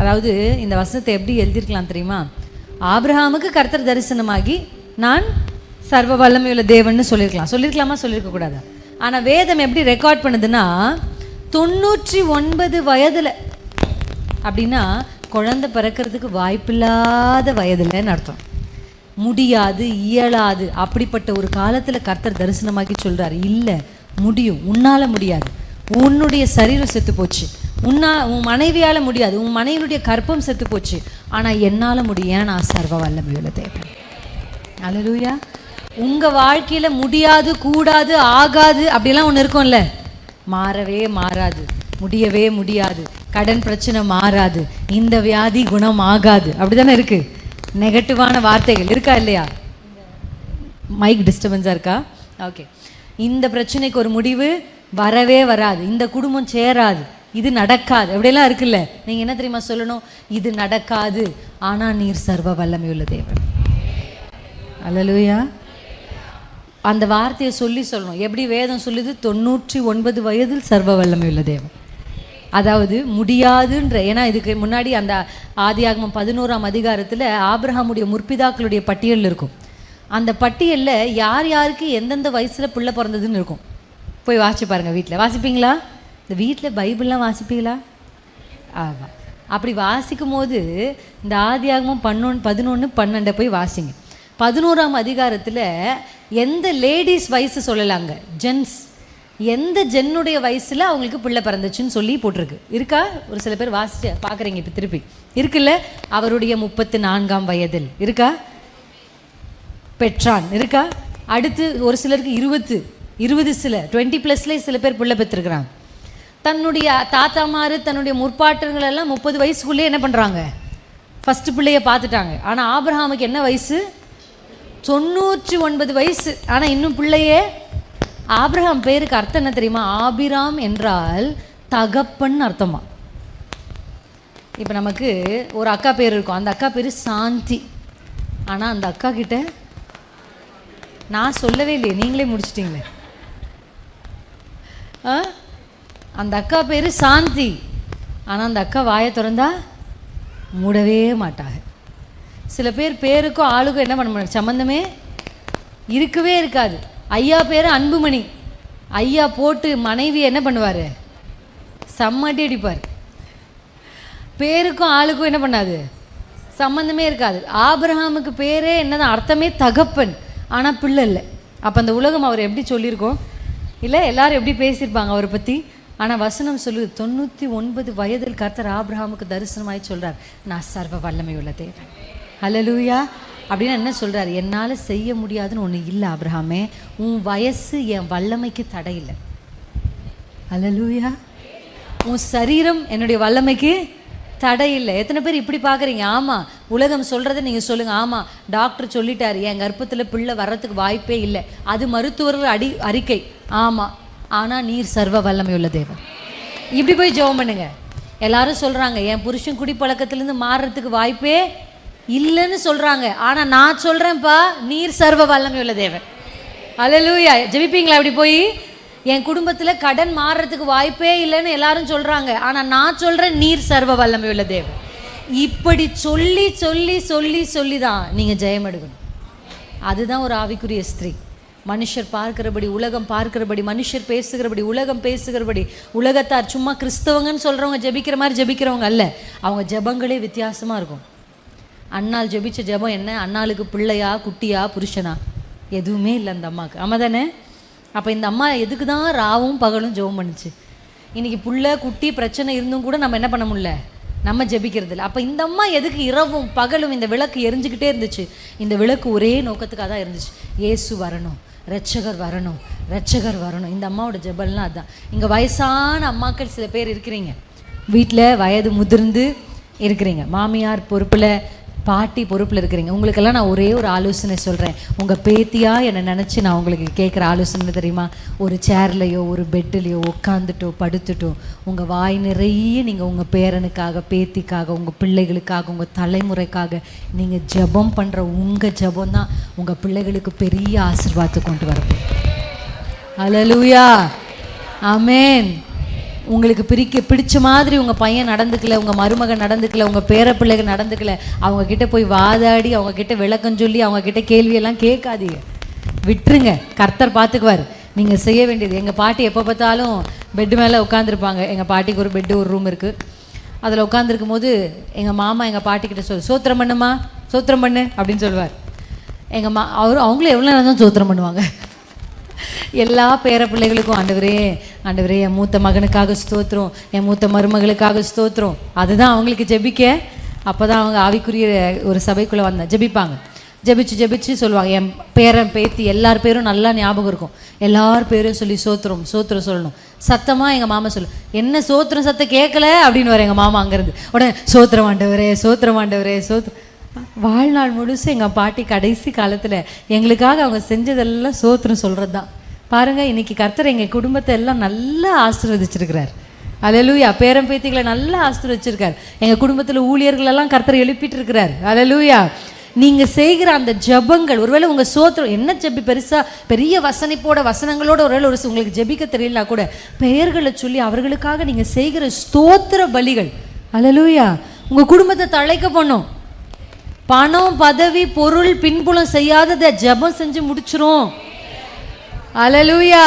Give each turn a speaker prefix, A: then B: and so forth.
A: அதாவது இந்த வசனத்தை எப்படி எழுதியிருக்கலாம் தெரியுமா? ஆப்ரஹாமுக்கு கர்த்தர் தரிசனமாகி நான் சர்வ வல்லமையுள்ள தேவன்னு சொல்லியிருக்கலாம். சொல்லியிருக்கலாமா? சொல்லியிருக்கக்கூடாது ஆனால் வேதம் எப்படி ரெக்கார்ட் பண்ணுதுன்னா தொண்ணூற்றி ஒன்பது வயதில் அப்படின்னா குழந்தை பிறக்கிறதுக்கு வாய்ப்பில்லாத வயதுலன்னு அர்த்தம். முடியாது இயலாது. அப்படிப்பட்ட ஒரு காலத்தில் கர்த்தர் தரிசனமாக்கி சொல்கிறார் இல்லை முடியும். உன்னால் முடியாது. உன்னுடைய சரீரம் செத்து போச்சு. உன்னா உன் மனைவியால முடியாது. உன் மனைவியுடைய கற்பம் செத்து போச்சு. ஆனா என்னால முடியும். ஏன் நான் சர்வ வல்லமையுள்ள தேவன். அலலூயா உங்க வாழ்க்கையில முடியாது கூடாது ஆகாது அப்படிலாம் ஒன்று இருக்கும்ல? மாறவே மாறாது. முடியவே முடியாது. கடன் பிரச்சனை மாறாது. இந்த வியாதி குணம் ஆகாது. அப்படிதானே இருக்கு? நெகட்டிவான வார்த்தைகள் இருக்கா இல்லையா? மைக் டிஸ்டர்பன்ஸாக இருக்கா? ஓகே இந்த பிரச்சனைக்கு ஒரு முடிவு வரவே வராது. இந்த குடும்பம் சேராது. இது நடக்காது. அப்படியெல்லாம் இருக்குல்ல. நீங்கள் என்ன தெரியுமா சொல்லணும்? இது நடக்காது. ஆனால் நீர் சர்வ வல்லமையுள்ள தேவன். அல்லேலூயா. அந்த வார்த்தையை சொல்லி சொல்லணும். எப்படி வேதம் சொல்லுது? தொண்ணூற்றி ஒன்பது வயதில் சர்வ வல்லமையுள்ள தேவன். அதாவது முடியாதுன்ற ஏன்னா இதுக்கு முன்னாடி அந்த ஆதியாகமம் பதினோராம் அதிகாரத்தில் ஆப்ரஹாமுடைய முற்பிதாக்களுடைய பட்டியல் இருக்கும். அந்த பட்டியலில் யார் யாருக்கு எந்தெந்த வயசில் பிள்ளை பிறந்ததுன்னு இருக்கும். போய் வாசிச்சு பாருங்கள் வீட்டில் வாசிப்பீங்களா? இந்த வீட்டில் பைபிள்லாம் வாசிப்பீங்களா? ஆமாம் அப்படி வாசிக்கும் போது இந்த ஆதியாகமம் பன்னொன்று பதினொன்று பன்னெண்டை போய் வாசிங்க. பதினோராம் அதிகாரத்தில் எந்த லேடிஸ் வயசு சொல்லலாங்க? ஜென்ஸ். எந்த ஜென்னுடைய வயசில் அவங்களுக்கு பிள்ளை பிறந்துச்சுன்னு சொல்லி போட்டிருக்கு. இருக்கா? ஒரு சில பேர் வாசிச்சு பார்க்குறீங்க இப்போ திருப்பி. இருக்குல்ல? அவருடைய முப்பத்து நான்காம் வயதில். இருக்கா? பெற்றான். இருக்கா? அடுத்து ஒரு சிலருக்கு இருபத்து இருபது சில டுவெண்ட்டி ப்ளஸ்லேயே சில பேர் பிள்ளை பெற்றிருக்கிறாங்க தன்னுடைய தாத்தாமாரு தன்னுடைய முற்பாட்டர்கள் எல்லாம் முப்பது வயசுக்குள்ளே என்ன பண்ணுறாங்க ஃபஸ்ட்டு பிள்ளைய பார்த்துட்டாங்க. ஆனால் ஆபிரஹாமுக்கு என்ன வயசு? தொண்ணூற்றி ஒன்பது வயசு. ஆனால் இன்னும் பிள்ளையே ஆபிரகாம் பேருக்கு அர்த்தம் என்ன தெரியுமா? ஆபிராம் என்றால் தகப்பன் அர்த்தமா? இப்போ நமக்கு ஒரு அக்கா பேர் இருக்கும். அந்த அக்கா பேர் சாந்தி. ஆனால் அந்த அக்கா கிட்ட நான் சொல்லவே இல்லையே. நீங்களே முடிச்சிட்டிங்களே. ஆ? அந்த அக்கா பேர் சாந்தி. ஆனால் அந்த அக்கா வாயை திறந்தா மூடவே மாட்டாங்க. சில பேர் பேருக்கும் ஆளுக்கும் என்ன பண்ண முடியும்? சம்மந்தமே இருக்கவே இருக்காது. ஐயா பேர் அன்புமணி. ஐயா போட்டு மனைவி என்ன பண்ணுவார்? செம்மட்டி அடிப்பார். பேருக்கும் ஆளுக்கும் என்ன பண்ணாது? சம்மந்தமே இருக்காது. ஆபிரஹாமுக்கு பேரே என்னதான் அர்த்தமே தகப்பன். ஆனால் பிள்ளை இல்லை. அப்போ அந்த உலகம் அவர் எப்படி சொல்லியிருக்கோம்? இல்லை எல்லோரும் எப்படி பேசியிருப்பாங்க அவரை பற்றி ஆனால் வசனம் சொல்லுது தொண்ணூற்றி ஒன்பது வயதில் கர்த்தர் ஆபிரஹாமுக்கு தரிசனமாய் சொல்கிறார் நான் சர்வ வல்லமை தேவன். அலலூயா அப்படின்னு என்ன சொல்கிறார் என்னால் செய்ய முடியாதுன்னு ஒன்று இல்லை ஆபிரஹாமே உன் வயசு என் வல்லமைக்கு தடை இல்லை. அலலூயா உன் சரீரம் என்னுடைய வல்லமைக்கு தடை இல்லை. எத்தனை பேர் இப்படி பார்க்குறீங்க ஆமாம் உலகம் சொல்கிறத நீங்கள் சொல்லுங்கள் ஆமாம் டாக்டர் சொல்லிட்டார் என் கர்ப்பத்தில் பிள்ளை வர்றதுக்கு வாய்ப்பே இல்லை. அது மருத்துவர்கள் அடி அறிக்கை. ஆமாம் ஆனால் நீர் சர்வ வல்லமையுள்ள தேவன். இப்படி போய் ஜெபம் பண்ணுங்க. எல்லாரும் சொல்கிறாங்க என் புருஷன் குடிப்பழக்கத்திலேருந்து மாறுறதுக்கு வாய்ப்பே இல்லைன்னு சொல்கிறாங்க ஆனால் நான் சொல்கிறேன்ப்பா நீர் சர்வ வல்லமையுள்ள தேவன். அலலூயா ஜெபிப்பீங்களா அப்படி போய்? என் குடும்பத்தில் கடன் மாறுறதுக்கு வாய்ப்பே இல்லைன்னு எல்லாரும் சொல்கிறாங்க ஆனால் நான் சொல்கிறேன் நீர் சர்வ வல்லமையுள்ள தேவன். இப்படி சொல்லி சொல்லி சொல்லி சொல்லி தான் நீங்கள் ஜெயம் எடுக்கணும். அதுதான் ஒரு ஆவிக்குரிய ஸ்திரீ. மனுஷர் பார்க்கிறபடி உலகம் பார்க்கிறபடி மனுஷர் பேசுகிறபடி உலகம் பேசுகிறபடி உலகத்தார் சும்மா கிறிஸ்தவங்கன்னு சொல்கிறவங்க ஜெபிக்கிற மாதிரி ஜெபிக்கிறவங்க அல்ல. அவங்க ஜெபங்களே வித்தியாசமாக இருக்கும். அண்ணாள் ஜெபிச்ச ஜெபம் என்ன? அண்ணாளுக்கு பிள்ளையா குட்டியா புருஷனா? எதுவுமே இல்லை அந்த அம்மாவுக்கு. ஆமாம் தானே? அப்போ இந்த அம்மா எதுக்கு தான் ராவும் பகலும் ஜெபம் பண்ணுச்சு? இன்றைக்கி புள்ள குட்டி பிரச்சனை இருந்தும் கூட நம்ம என்ன பண்ண முடியல? நம்ம ஜெபிக்கிறது இல்லை. அப்போ இந்த அம்மா எதுக்கு இரவும் பகலும் இந்த விளக்கு எரிஞ்சுக்கிட்டே இருந்துச்சு? இந்த விளக்கு ஒரே நோக்கத்துக்காக தான் இருந்துச்சு இயேசு வரணும். ரட்சகர் வரணும் ரட்சகர் வரணும். இந்த அம்மாவோட ஜபல்லாம் அதுதான் இங்கே வயசான அம்மாக்கள் சில பேர் இருக்கிறீங்க. வீட்டில் வயது முதிர்ந்து இருக்கிறீங்க. மாமியார் பொறுப்பில் பாட்டி பொறுப்பில் இருக்கிறீங்க. உங்களுக்கெல்லாம் நான் ஒரே ஒரு ஆலோசனை சொல்கிறேன் உங்கள் பேத்தியா என்னை நினச்சி நான் உங்களுக்கு கேட்குற ஆலோசனை தெரியுமா? ஒரு சேர்லையோ ஒரு பெட்டிலையோ உட்காந்துட்டோ படுத்துட்டோ உங்கள் வாய் நிறைய நீங்கள் உங்கள் பேரனுக்காக பேத்திக்காக உங்கள் பிள்ளைகளுக்காக உங்கள் தலைமுறைக்காக நீங்கள் ஜெபம் பண்ணுற உங்கள் ஜெபம் தான் உங்கள் பிள்ளைகளுக்கு பெரிய ஆசிர்வாதத்தை கொண்டு வரப்போம் அலலூயா அமேன் உங்களுக்கு பிரிக்க பிடிச்ச மாதிரி உங்கள் பையன் நடந்துக்கல உங்கள் மருமகன் நடந்துக்கல உங்கள் பேர பிள்ளைகள் நடந்துக்கல அவங்க கிட்ட போய் வாதாடி அவங்க கிட்ட விளக்கம் சொல்லி அவங்க கிட்ட கேள்வியெல்லாம் கேட்காதீங்க. விட்டுருங்க. கர்த்தர் பார்த்துக்குவார் நீங்கள் செய்ய வேண்டியது. எங்கள் பாட்டி எப்போ பார்த்தாலும் பெட்டு மேலே உட்காந்துருப்பாங்க எங்கள் பாட்டிக்கு ஒரு பெட்டு ஒரு ரூம் இருக்குது அதில் உட்காந்துருக்கும் போது எங்கள் மாமா எங்கள் பாட்டிக்கிட்ட சொல் சோத்திரம் பண்ணுமா சோத்திரம் பண்ணு அப்படின்னு சொல்லுவார். எங்கள் மா அவர் அவங்களும் எவ்வளோ நேரம் தான் சோத்திரம் பண்ணுவாங்க. எல்லா பேர பிள்ளைகளுக்கும் ஆண்டவரே ஆண்டவரே என் மூத்த மகனுக்காக ஸ்தோத்திரம் என் மூத்த மருமகளுக்காக ஸ்தோத்திரம். அதுதான் அவங்களுக்கு ஜெபிக்க அப்போ தான் அவங்க ஆவிக்குரிய ஒரு சபைக்குள்ளே வந்தேன் ஜெபிப்பாங்க. ஜெபிச்சு ஜெபிச்சு சொல்லுவாங்க. என் பேரன் பேத்தி எல்லார் பேரும் நல்லா ஞாபகம் இருக்கும். எல்லார் பேரும் சொல்லி சோத்திரம் சோத்திரம் சொல்லணும். சத்தமாக எங்கள் மாமா சொல்லு என்ன சோத்திரம் சத்தம் கேட்கல அப்படின்னு வர எங்கள் மாமா அங்கேருந்து. உடனே சோத்திரம் ஆண்டவரே சோத்திரம் ஆண்டவரே சோத்திரம் வாழ்நாள் முழுசு எங்கள் பாட்டி கடைசி காலத்தில் எங்களுக்காக அவங்க செஞ்சதெல்லாம் சோத்திரம் சொல்கிறது தான் பாருங்கள் இன்றைக்கி கர்த்தர் எங்கள் குடும்பத்தை எல்லாம் நல்லா ஆசீர்வதிச்சிருக்கிறார். அலலூயா பேரம் பேத்திகளை நல்லா ஆசீர்வச்சிருக்கார் எங்கள் குடும்பத்தில் ஊழியர்களெல்லாம் கர்த்தர் எழுப்பிட்டு இருக்கிறார் அலலூயா நீங்கள் செய்கிற அந்த ஜெபங்கள் ஒருவேளை உங்கள் சோத்திரம் என்ன ஜெபி பெருசாக பெரிய வசனிப்போட வசனங்களோட ஒருவேளை ஒரு உங்களுக்கு ஜெபிக்க தெரியலனா கூட பெயர்களை சொல்லி அவர்களுக்காக நீங்கள் செய்கிற ஸ்தோத்திர பலிகள். அலலூயா உங்கள் குடும்பத்தை தழைக்க பண்ணும். பணம் பதவி பொருள் பின்புலம் செய்யாததை ஜெபம் செஞ்சு முடிச்சிரும். அலலூயா